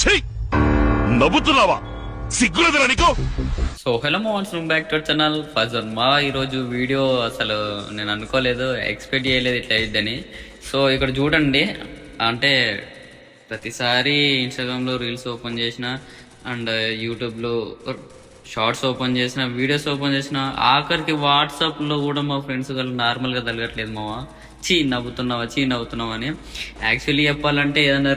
ఛీ! నవ్వుతున్నావా? సిగ్గులేదురా నీకు? So hello Mohan's room back to channel Fajr మా ఈరోజు వీడియో అసలు నేను అనుకోలేదు ఎక్స్పెక్ట్ చేయలేదు ఇట్లా అయిద్దని. సో ఇక్కడ చూడండి అంటే ప్రతిసారి ఇన్స్టాగ్రామ్లో రీల్స్ ఓపెన్ చేసిన అండ్ యూట్యూబ్లో షార్ట్స్ ఓపెన్ చేసిన వీడియోస్ ఓపెన్ చేసిన ఆఖరికి వాట్సాప్లో కూడా మా ఫ్రెండ్స్ వాళ్ళు నార్మల్గా తలగట్లేదు మావా. చీ నవ్వుతున్నావా చీ నవ్వుతున్నావా అని. యాక్చువల్లీ చెప్పాలంటే ఏదైనా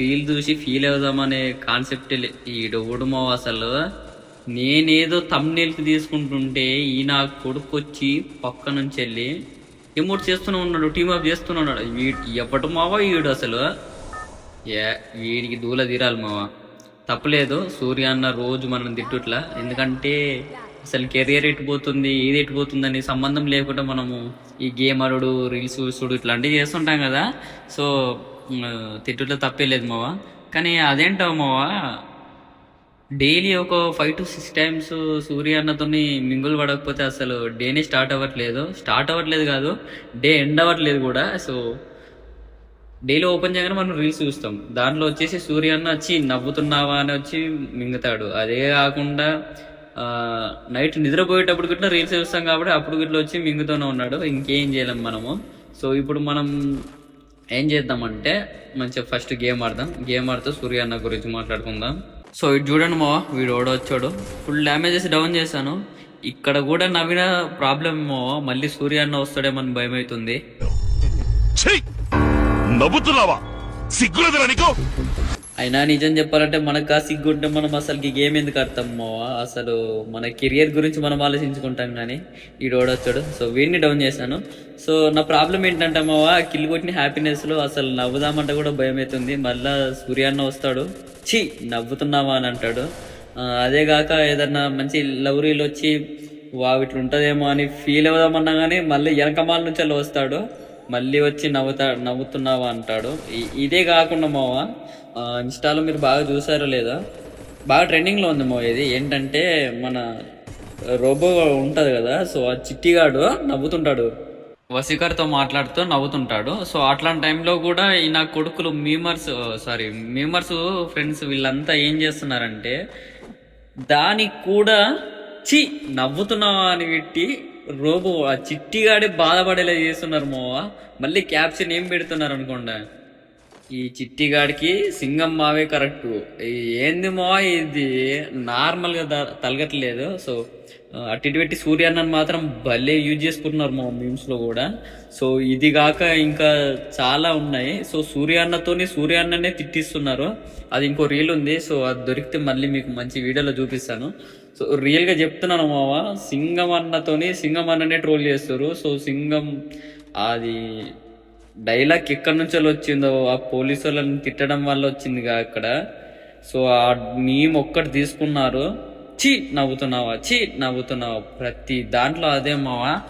రీల్ చూసి ఫీల్ అవుదామనే కాన్సెప్ట్ ఈడు మావ అసలు. నేనేదో తమ్నేల్కి తీసుకుంటుంటే ఈ నా కొడుకు వచ్చి పక్క నుంచి వెళ్ళి ఎమోట్ చేస్తూనే ఉన్నాడు టీమప్ చేస్తూనే ఉన్నాడు. వీడి ఎప్పటి మావా వీడు అసలు? ఏ వీడికి దూల తీరాలి మావా. తప్పలేదు సూర్య అన్న రోజు మనం తిట్టుట్లా. ఎందుకంటే అసలు కెరియర్ ఎట్టిపోతుంది ఏది ఎట్టిపోతుంది అని సంబంధం లేకుండా మనము ఈ గేమ్ ఆడుడు రీల్స్ చూడు ఇట్లాంటివి చేస్తుంటాం కదా. సో తిట్టుట్లో తప్పే లేదు మావా. కానీ అదేంటో మావా? డైలీ ఒక five to six times Surya అన్నతోని మింగులు పడకపోతే అసలు డేనే స్టార్ట్ అవ్వట్లేదు. స్టార్ట్ అవ్వట్లేదు కాదు డే ఎండ్ అవ్వట్లేదు కూడా. సో డైలీ ఓపెన్ చేయగానే మనం రీల్స్ చూస్తాం. దాంట్లో వచ్చేసి సూర్య అన్న వచ్చి నవ్వుతున్నావా? అని వచ్చి మింగుతాడు. అదే కాకుండా నైట్ నిద్రపోయేటప్పుడు గిట్లా రీల్స్ చూస్తాం కాబట్టి అప్పుడు గిట్లా వచ్చి మింగుతూనే ఉన్నాడు. ఇంకేం చేయలేం మనము. సో ఇప్పుడు మనం ఏం చేద్దామంటే మంచిగా ఫస్ట్ గేమ్ ఆడదాం. గేమ్ ఆడుతూ సూర్య అన్న గురించి మాట్లాడుకుందాం. సో ఇటు చూడండి మా వీడు ఓడొచ్చాడు. ఫుల్ డ్యామేజెస్ డౌన్ చేశాను. ఇక్కడ కూడా నవ్విన ప్రాబ్లం మళ్ళీ సూర్య అన్న వస్తాడేమని భయం అవుతుంది. నవ్వుతున్నావా? సిగ్గులేదురా నీకు? అయినా నిజం చెప్పాలంటే మనకు ఆ సిగ్గుంటే మనం అసలు గేమ్ ఎందుకు ఆడతాం అసలు మన కెరియర్ గురించి మనం ఆలోచించుకుంటాం కానీ ఈ వచ్చాడు. సో వీడిని డౌన్ చేశాను. సో నా ప్రాబ్లం ఏంటంటే మావా కిల్ కొట్టిన హ్యాపీనెస్లో అసలు నవ్వుదామంటే కూడా భయం అవుతుంది. మళ్ళా సూర్యాన్న వస్తాడు. ఛీ నవ్వుతున్నావా అని అంటాడు. అదేగాక అదే కాక ఏదన్నా మంచి లవ్ రీల్ వచ్చి వా ఇట్లా ఉంటుందేమో అని ఫీల్ అవుదామన్నా కానీ మళ్ళీ వెనకమాల నుంచి అలా వస్తాడు. మళ్ళీ వచ్చి నవ్వుతా నవ్వుతున్నావా అంటాడు. ఇదే కాకుండా మావా ఇన్స్టాలో మీరు బాగా చూసారో లేదా బాగా ట్రెండింగ్లో ఉంది మావ ఇది. ఏంటంటే మన రోబో ఉంటుంది కదా సో ఆ చిట్టిగాడు నవ్వుతుంటాడు. వసీకర్తో మాట్లాడుతూ నవ్వుతుంటాడు. సో అట్లాంటి టైంలో కూడా ఈ నా కొడుకులు మీమర్స్ సారీ మీమర్స్ ఫ్రెండ్స్ వీళ్ళంతా ఏం చేస్తున్నారంటే దానికి కూడా చి నవ్వుతున్నావా అని పెట్టి రోబో ఆ చిట్టిగాడే బాధపడేలా చేస్తున్నారు మోవా. మళ్ళీ క్యాప్షన్ ఏం పెడుతున్నారు అనుకోండి. ఈ చిట్టిగాడికి సింగం మావే కరెక్ట్ ఏంది మా ఇది? నార్మల్గా ద- తలగట్లేదు సో అటు ఇటు పెట్టి సూర్యాన్నని మాత్రం భలే యూజ్ చేసుకుంటున్నారు మా మీమ్స్లో కూడా. సో ఇది కాక ఇంకా చాలా ఉన్నాయి. సో సూర్యాన్నతోనే సూర్యాన్ననే తిట్టిస్తున్నారు. అది ఇంకో రీల్ ఉంది. సో అది దొరికితే మళ్ళీ మీకు మంచి వీడియోలో చూపిస్తాను. సో రియల్గా చెప్తున్నాను మావా. సింగం అన్నతోని సింగం అన్ననే ట్రోల్ చేస్తారు. సో సింగం అది డైలాగ్ ఎక్కడి నుంచి వచ్చిందో ఆ పోలీసు వాళ్ళని తిట్టడం వల్ల వచ్చిందిగా అక్కడ. సో ఆ మేము ఒక్కటి తీసుకున్నారు. చీ నవ్వుతున్నావా? చీ నవ్వుతున్నావా? ప్రతి దాంట్లో అదే మావా.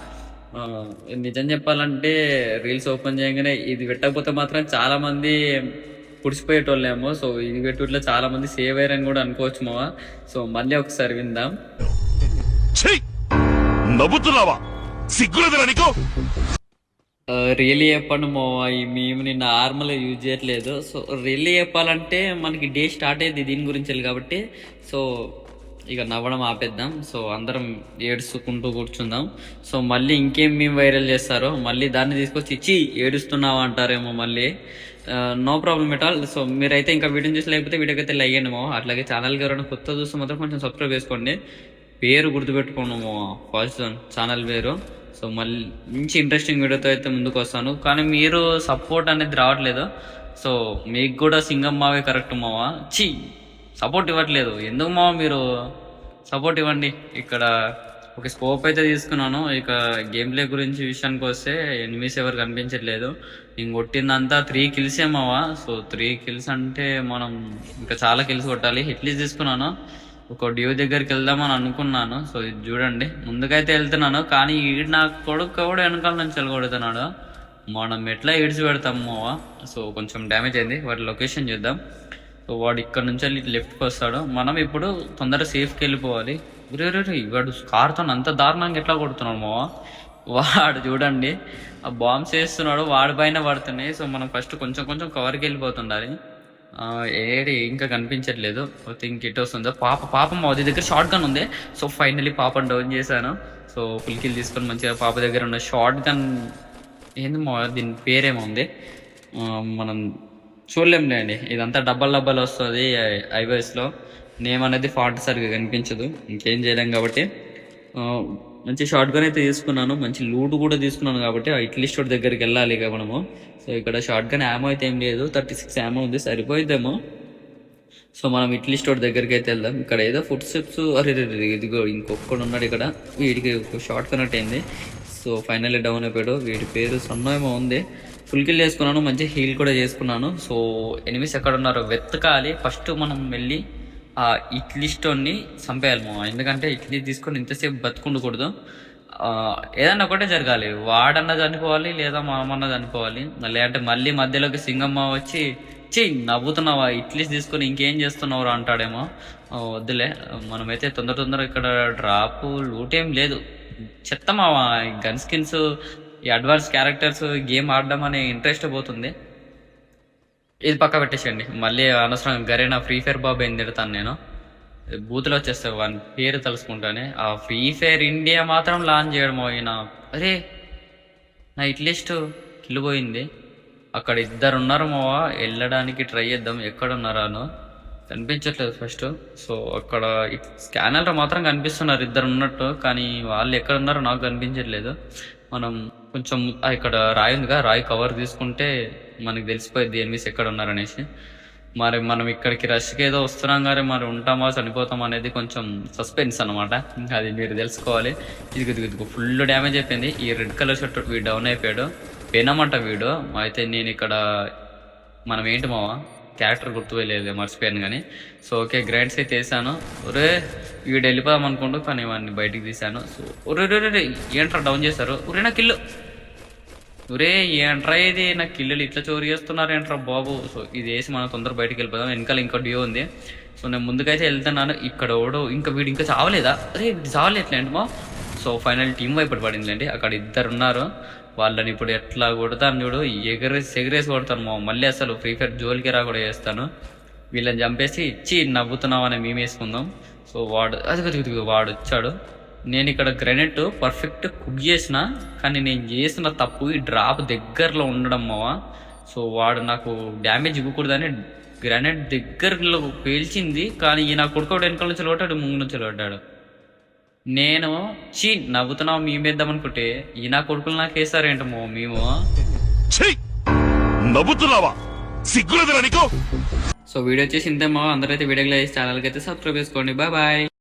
నిజం చెప్పాలంటే రీల్స్ ఓపెన్ చేయగానే ఇది పెట్టకపోతే మాత్రం చాలా మంది పుడిచిపోయేటోళ్ళేమో సో ఇది పెట్టుట్లో చాలా మంది సేవ్ అయ్యారని కూడా అనుకోవచ్చు మావా. సో మళ్ళీ ఒకసారి విందాం. నవ్వుతున్నావా? సిగ్గులేదురా నీకు? రియలీ చెప్పండి మో ఈ మేము నిన్న నార్మల్గా యూజ్ చేయట్లేదు. సో రియలీ చెప్పాలంటే మనకి డే స్టార్ట్ అయ్యేది దీని గురించి కాబట్టి సో ఇక నవ్వడం ఆపేద్దాం. సో అందరం ఏడుచుకుంటూ కూర్చుందాం. సో మళ్ళీ ఇంకేం మేము వైరల్ చేస్తారో మళ్ళీ దాన్ని తీసుకొచ్చి ఇచ్చి ఏడుస్తున్నావా అంటారేమో మళ్ళీ. No problem at all so మీరైతే ఇంకా వీడియో చూసి లేకపోతే వీడియోకి అయితే లైక్ చేయండి మో అట్లాగే ఛానల్కి ఎవరైనా కొత్త చూస్తే మాత్రం కొంచెం సబ్స్క్రైబ్ చేసుకోండి. పేరు గుర్తుపెట్టుకోండి ఫస్ట్ ఛానల్ పేరు సో మళ్ళీ మంచి ఇంట్రెస్టింగ్ వీడియోతో అయితే ముందుకు వస్తాను. కానీ మీరు సపోర్ట్ అనేది రావట్లేదు. సో మీకు కూడా సింగం మావే కరెక్ట్ మావా? చీ సపోర్ట్ ఇవ్వట్లేదు. ఎందుకు మావా మీరు? సపోర్ట్ ఇవ్వండి. ఇక్కడ ఒక స్కోప్ అయితే తీసుకున్నాను. ఇక గేమ్ ప్లే గురించి విషయానికి వస్తే ఎనిమిస్ ఎవరు కనిపించట్లేదు. నేను కొట్టిందంతా త్రీ కిల్స్ ఏమవా సో త్రీ కిల్స్ అంటే మనం ఇంకా చాలా కిల్స్ కొట్టాలి. హిట్లీస్ తీసుకున్నాను. ఒక డ్యూ దగ్గరికి వెళ్దామని అనుకున్నాను. సో ఇది చూడండి. ముందుకైతే వెళ్తున్నాను. కానీ ఈడు నా కొడుకు కూడా వెనకాల నుంచి వెళ్ళగొడుతున్నాడు. మనం ఎట్లా ఈడ్చి మావా? సో కొంచెం డ్యామేజ్ అయింది. వాటి లొకేషన్ చూద్దాం. సో వాడు ఇక్కడ నుంచి వెళ్ళి లెఫ్ట్కి వస్తాడు. మనం ఇప్పుడు తొందరగా సేఫ్కి వెళ్ళిపోవాలి. రే వాడు కార్తో అంత దారుణంగా ఎట్లా కొడుతున్నాడు మావా? వాడు చూడండి. ఆ బాంబ్స్ వేస్తున్నాడు వాడి పైన పడుతున్నాయి. సో మనం ఫస్ట్ కొంచెం కొంచెం కవర్కి వెళ్ళిపోతుండాలి. ఏడి ఇంకా కనిపించట్లేదు. థింక్ ఇట్ వస్తుందో పాప పాప మా దగ్గర షార్ట్ గన్ ఉంది. సో ఫైనలీ పాపను డౌన్ చేశాను. సో ఫుల్ కిల్ తీసుకొని మంచిగా పాప దగ్గర ఉన్న షార్ట్ గన్ ఏంది మా దీని పేరేమో ఉంది. మనం చూడలేంలే అండి. ఇదంతా డబ్బల్ డబ్బల్ వస్తుంది ఐవైస్లో నేమ్ అనేది ఫాట్ సరిగ్గా కనిపించదు. ఇంకేం చేయలేం కాబట్టి. మంచి షార్ట్ గన్ అయితే తీసుకున్నాను. మంచి లూట్ కూడా తీసుకున్నాను కాబట్టి ఆ ఇట్లీ స్టోర్ దగ్గరికి వెళ్ళాలి ఇక మనము. సో ఇక్కడ షార్ట్ గన్ యామో అయితే ఏం లేదు. థర్టీ సిక్స్ యామో ఉంది. సరిపోయిద్దేమో. సో మనం ఇట్లీ స్టోర్ దగ్గరికి అయితే వెళ్దాం. ఇక్కడ ఏదో ఫుడ్ స్టెప్స్ అరే ఇదిగో ఇంకొకడు ఉన్నాడు ఇక్కడ. వీడికి షార్ట్ కనెక్ట్ అయింది. సో ఫైనల్లీ డౌన్ అయిపోయాడు. వీడి పేరు సన్నేమో ఉంది. ఫుల్ కిల్ చేసుకున్నాను. మంచి హీల్ కూడా చేసుకున్నాను. సో ఎనిమిస్ ఎక్కడ ఉన్నారో వెతకాలి. ఫస్ట్ మనం వెళ్ళి ఆ ఇడ్లీ స్టోన్ని చంపేయాలి మా ఎందుకంటే ఇడ్లీ తీసుకొని ఇంతసేపు బతుకుండకూడదు. ఏదన్నా ఒకటే జరగాలి. వాడన్నా చనిపోవాలి లేదా మామన్నా చనిపోవాలి. లేదంటే మళ్ళీ మధ్యలోకి సింగమ్మ వచ్చి చి నవ్వుతున్నావా? ఇడ్లీస్ తీసుకొని ఇంకేం చేస్తున్నావు అంటాడేమో. వద్దులే. మనమైతే తొందర తొందర ఇక్కడ డ్రాప్ లూట్ ఏం లేదు. చెత్త మావా గన్ స్కిన్స్ ఈ అడ్వాన్స్ క్యారెక్టర్స్ గేమ్ ఆడడం అనే ఇంట్రెస్ట్ పోతుంది. ఇది పక్క పెట్టేసేయండి. మళ్ళీ అనవసరం గరేనా ఫ్రీ ఫైర్ బాబు ఏం తిడతాను నేను. బూతులు వచ్చేస్తాయి వాని పేరు తెలుసుకుంటానే. ఆ ఫ్రీ ఫైర్ ఇండియా మాత్రం లాంచ్ చేయడం అయినా అరే నా ఇట్లీస్ట్ కిల్లు పోయింది. అక్కడ ఇద్దరు ఉన్నారు మావా వెళ్ళడానికి ట్రై చేద్దాం. ఎక్కడ ఉన్నారాను కనిపించట్లేదు ఫస్ట్ సో అక్కడ స్కానర్ మాత్రం కనిపిస్తున్నారు ఇద్దరు ఉన్నట్టు కానీ వాళ్ళు ఎక్కడ ఉన్నారో నాకు కనిపించట్లేదు. మనం కొంచెం ఇక్కడ రాయి ఉందిగా రాయి కవర్ తీసుకుంటే మనకి తెలిసిపోయింది ఎనిమిస్ ఎక్కడ ఉన్నారనేసి మరి మనం ఇక్కడికి రష్కి ఏదో వస్తున్నాం కానీ మరి ఉంటామా చనిపోతాం అనేది కొంచెం సస్పెన్స్ అనమాట అది మీరు తెలుసుకోవాలి. ఇది ఇదిగు ఫుల్ డ్యామేజ్ అయిపోయింది. ఈ రెడ్ కలర్ షర్ట్ వీడు డౌన్ అయిపోయాడు. పెనమంట వీడు. అయితే నేను ఇక్కడ మనం ఏంటి మావా? క్యారెక్టర్ గుర్తుపోయలేదు మర్చిపోయాను కానీ సో ఓకే గ్రైండ్స్ అయితే వేసాను. ఒరే వీడు వెళ్ళిపోదాం అనుకుంటూ కానీ వాడిని బయటికి తీశాను. సో ఒరే ఏంట్రా డౌన్ చేశారు? ఒరే నా కిల్లు ఒరే ఏంట్రా ఇది? నా కిల్లులు ఇట్లా చోరీ చేస్తున్నారు ఏంట్రా బాబు. సో ఇది వేసి మనం తొందర బయటకు వెళ్ళిపోదాం. వెనకాల ఇంకా డియో ఉంది. సో నేను ముందుకైతే వెళ్తున్నాను. ఇక్కడ ఓడో ఇంకా వీడు ఇంకా చావలేదా? అరే ఇది చావలేట్లేంటి మా. సో ఫైనల్ టీం వైపు పడిందిలేండి అక్కడ ఇద్దరు ఉన్నారు. వాళ్ళని ఇప్పుడు ఎట్లా కొడతాను చూడు. ఎగరేసి ఎగరేసి కొడతాను మా. మళ్ళీ అసలు ఫ్రీ ఫైర్ జోలికి రా కూడా చేస్తాను. వీళ్ళని చంపేసి ఇచ్చి నవ్వుతున్నామని మేము వేసుకుందాం. సో వాడు అది వాడు వచ్చాడు. నేను ఇక్కడ గ్రెనెట్ పర్ఫెక్ట్ కుక్ చేసిన కానీ నేను చేసిన తప్పు ఈ డ్రాప్ దగ్గరలో ఉండడం మావా. సో వాడు నాకు డ్యామేజ్ ఇవ్వకూడదని గ్రానైట్ దగ్గరలో పేల్చింది కానీ ఈ నా కొడుకోడు వెనకాల నుంచి లోటాడు ముందు నుంచి లోటాడు నేను చీ నవ్వుతున్నావు మేము వేద్దాం అనుకుంటే ఈ నా కొడుకులు నాకు వేసారేంటమో మేము? నవ్వుతున్నావా? సిగ్గులేదురా నీకు? సో వీడియో వచ్చేసి ఇంతేమో అందరైతే వీడియోలో ఛానల్కి అయితే సబ్స్క్రైబ్ చేసుకోండి. Bye bye